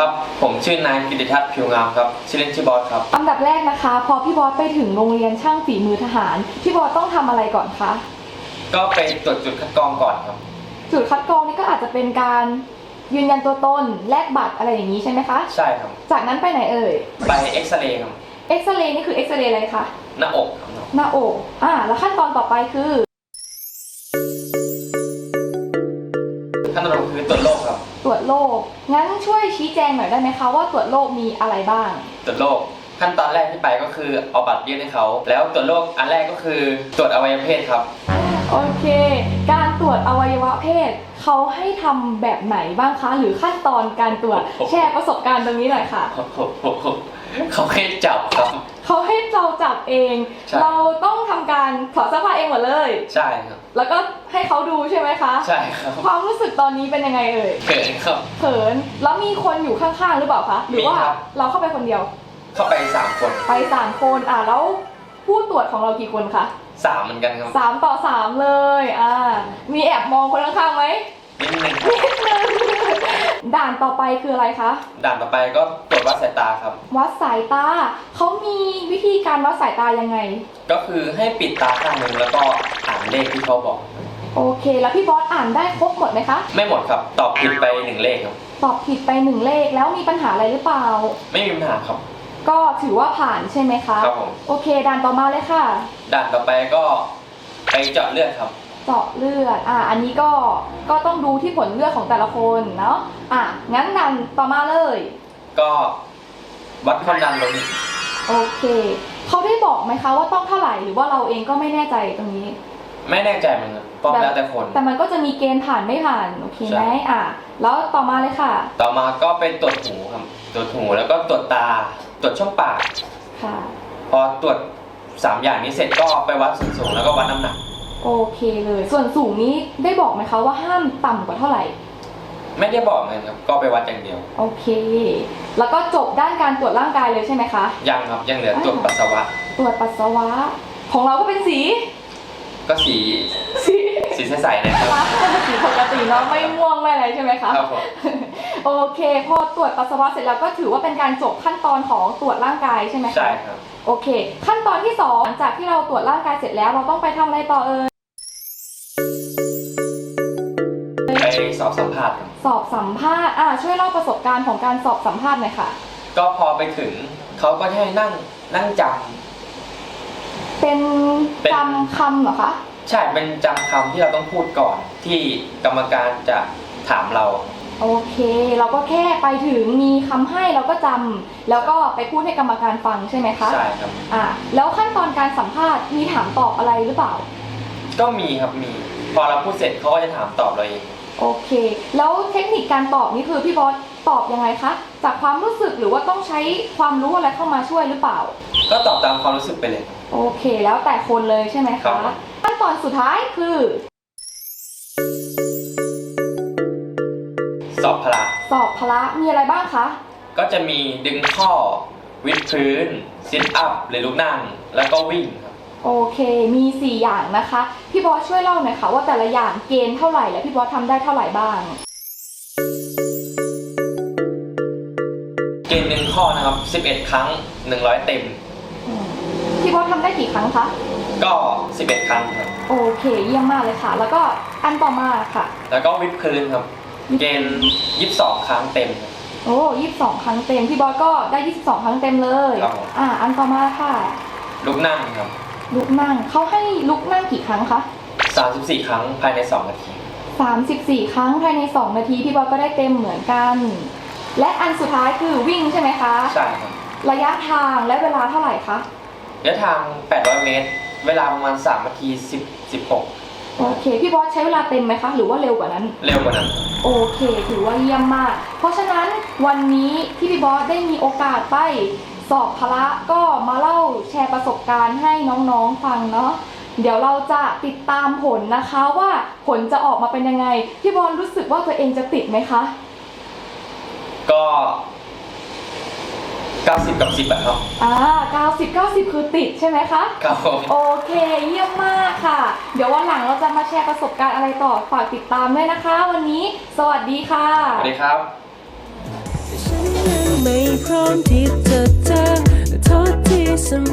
ครับ ผมชื่อนายกิติทัศน์ผิวงามครับชื่อเล่นชื่อบอสครับ อันดับแรกนะคะ พอพี่บอสไปถึงโรงเรียนช่างฝีมือทหาร พี่บอสต้องทำอะไรก่อนคะ ก็ไปตรวจจุดคัดกรองก่อนครับ จุดคัดกรองนี่ก็อาจจะเป็นการยืนยันตัวตนแลกบัตรอะไรอย่างนี้ใช่ไหมคะ ใช่ครับ จากนั้นไปไหนเอ่ย ไปเอ็กซเรย์ครับเอ็กซเรย์นี่คือเอ็กซเรย์อะไรคะ หน้าอกครับหน้าอก อ่า แล้วขั้นตอนต่อไปคือ ขั้นตอนคือตรวจโรคครับ ตรวจโรคงั้นช่วยชี้แจงหน่อยได้ไหมคะว่าตรวจโรคมีอะไรบ้าง ตรวจโรคขั้นตอนแรกที่ไปก็คือเอาบัตรยื่นให้เขา แล้วตรวจโรคอันแรกก็คือตรวจอวัยวะเพศครับ โอเค การตรวจอวัยวะเพศ เขาให้ทำแบบไหนบ้างคะ หรือขั้นตอนการตรวจแชร์ประสบการณ์ตรงนี้หน่อยค่ะ เขาให้จับครับ เขาให้เราจับเอง ใช่ เราต้องทำการถอดเสื้อผ้าเองหมดเลย ใช่ครับ แล้วก็ให้เขาดูใช่ไหมคะ ใช่ครับความรู้สึกตอนนี้เป็นยังไงเอ่ยเขินครับ เขินแล้วมีคนอยู่ข้างๆหรือเปล่าคะ หรือว่ามีครับ เราเข้าไปคนเดียว เข้าไปสามคน ไปสามคนอะแล้วผู้ตรวจของเรากี่คนคะ สามเหมือนกันครับสามต่อสามเลย อ่า มีแอบมองคนข้างๆไหมนิดนึงนิดนึง ด่านต่อไปคืออะไรคะ ด่านต่อไปก็ตรวจวัดสายตาครับ วัดสายตา เขามีวิธีการวัดสายตายังไง ก็คือให้ปิดตาข้างหนึ่งแล้วก็อ่านเลขที่เขาบอก โอเค แล้วพี่บอสอ่านได้ครบหมดไหมคะ ไม่หมดครับ ตอบผิดไปหนึ่งเลขครับ ตอบผิดไปหนึ่งเลขแล้วมีปัญหาอะไรหรือเปล่า ไม่มีปัญหาครับ ก็ถือว่าผ่านใช่ไหมคะครับผม โอเคด่านต่อมาเลยค่ะ ด่านต่อไปก็ไปเจาะเลือดครับ เจาะเลือด อะอันนี้ก็ ก็ต้องดูที่ผลเลือดของแต่ละคนเนาะ อะ งั้นดันต่อมาเลย ก็วัดความดันโลหิตโอเค เขาได้บอกไหมคะว่าต้องเท่าไหร่ หรือว่าเราเองก็ไม่แน่ใจตรงนี้ ไม่แน่ใจเหมือนกันเพราะแล้วแต่คน แต่มันก็จะมีเกณฑ์ผ่านไม่ผ่าน โอเคไหมใช่ อะ แล้วต่อมาเลยค่ะ ต่อมาก็ไปตรวจหูครับ ตรวจหูแล้วก็ตรวจตา ตรวจช่องปาก ค่ะ พอตรวจสามอย่างนี้เสร็จก็ไปวัดส่วนสูงแล้วก็วัดน้ำหนัก โอเคเลย ส่วนสูงนี้ได้บอกไหมคะว่าห้ามต่ำกว่าเท่าไหร่ ไม่ได้บอกเลยครับ ก็ไปวัดอย่างเดียว โอเค แล้วก็จบด้านการตรวจร่างกายเลยใช่ไหมคะ ยังครับยังเหลือตรวจปัสสาวะ ตรวจปัสสาวะ ของเราก็เป็นสี ก็สีสีสีใสๆนะครับรักสีปกติเนาะไม่ม่วงไม่อะไรใช่ไหมคะ ครับผม โอเค พอตรวจปัสสาวะเสร็จแล้วก็ถือว่าเป็นการจบขั้นตอนของตรวจร่างกายใช่ไหมคะใช่ครับ โอเค ขั้นตอนที่สองหลังจากที่เราตรวจร่างกายเสร็จแล้วเราต้องไปทำอะไรต่อเอ่ยไปสอบสัมภาษณ์ครับ สอบสัมภาษณ์อ่าช่วยเล่าประสบการณ์ของการสอบสัมภาษณ์หน่อยค่ะ ก็พอไปถึงเขาก็ให้นั่งนั่งจเป็นเป็น จำคำเหรอคะำใช่เป็นจำคำที่เราต้องพูดก่อนที่กรรมการจะถามเรา โอเค เราก็แค่ไปถึงมีคำให้เราก็จำแล้วก็ไปพูดให้กรรมการฟังใช่ไหมคะใช่ครับ อ่าแล้วขั้นตอนการสัมภาษณ์มีถามตอบอะไรหรือเปล่า ก็มีครับมี พอเราพูดเสร็จเขาก็จะถามตอบเราเองโอเค แล้วเทคนิคการตอบนี่คือพี่บอสตอบยังไงคะ จากความรู้สึกหรือว่าต้องใช้ความรู้อะไรเข้ามาช่วยหรือเปล่า ก็ตอบตามความรู้สึกไปเลย โอเค แล้วแต่คนเลยใช่ไหมครัคะ บ ขั้นตอนสุดท้ายคือ สอบพละ สอบพละมีอะไรบ้างคะ ก็จะมีดึงข้อ วิดพื้นซิทอัพหรือลุกนั่ง แล้วก็วิ่งครับโอเค มี 4 อย่างนะคะ พี่บอสช่วยเล่าหน่อยค่ะว่าแต่ละอย่างเกณฑ์เท่าไหร่และพี่บอสทำได้เท่าไหร่บ้าง เกณฑ์หนึ่งข้อนะครับ 11 ครั้ง 100 เต็มอืมพี่บอสทำได้กี่ครั้งคะ ก็ 11 ครั้งครับ โอเค เยี่ยมมากเลยค่ะ แล้วก็อันต่อมาค่ะ แล้วก็วิดพื้นครับ เกณฑ์22ครั้งเต็มครับโอ้ยี่สิบสองครั้งเต็ม พี่บอสก็ได้ยี่สิบสองครั้งเต็มเลย ครับผม อ่า อันต่อมาค่ะ ลุกนั่งครับลุกนั่งเขาให้ลุกนั่งกี่ครั้งคะ34ครั้งภายใน2นาที สามสิบสี่ครั้งภายในสองนาที พี่บอสก็ได้เต็มเหมือนกัน และอันสุดท้ายคือวิ่งใช่ไหมคะ ใช่ครับระยะทางและเวลาเท่าไหร่คะ ระยะทาง 800 เมตร เวลาประมาณ3นาที10 16 โอเค พี่บอสใช้เวลาเต็มไหมคะ หรือว่าเร็วกว่านั้น เร็วกว่านั้น โอเค ถือว่าเยี่ยมมาก เพราะฉะนั้นวันนี้ที่พี่บอสได้มีโอกาสไปสอบพละก็มาเล่าแชร์ประสบการณ์ให้น้องๆฟังเนาะเดี๋ยวเราจะติดตามผลนะคะว่าผลจะออกมาเป็นยังไง พี่บอลรู้สึกว่าตัวเองจะติดไหมคะ ก็ 90 กับ 10อะครับอ่า90 90 คือติดใช่ไหมคะ ครับผม โอเคเยี่ยมมากค่ะ เดี๋ยววันหลังเราจะมาแชร์ประสบการณ์อะไรต่อฝากติดตามด้วยนะคะ วันนี้สวัสดีค่ะ สวัสดีครับ ฉันร้อมที่จะเจอโทษที่สม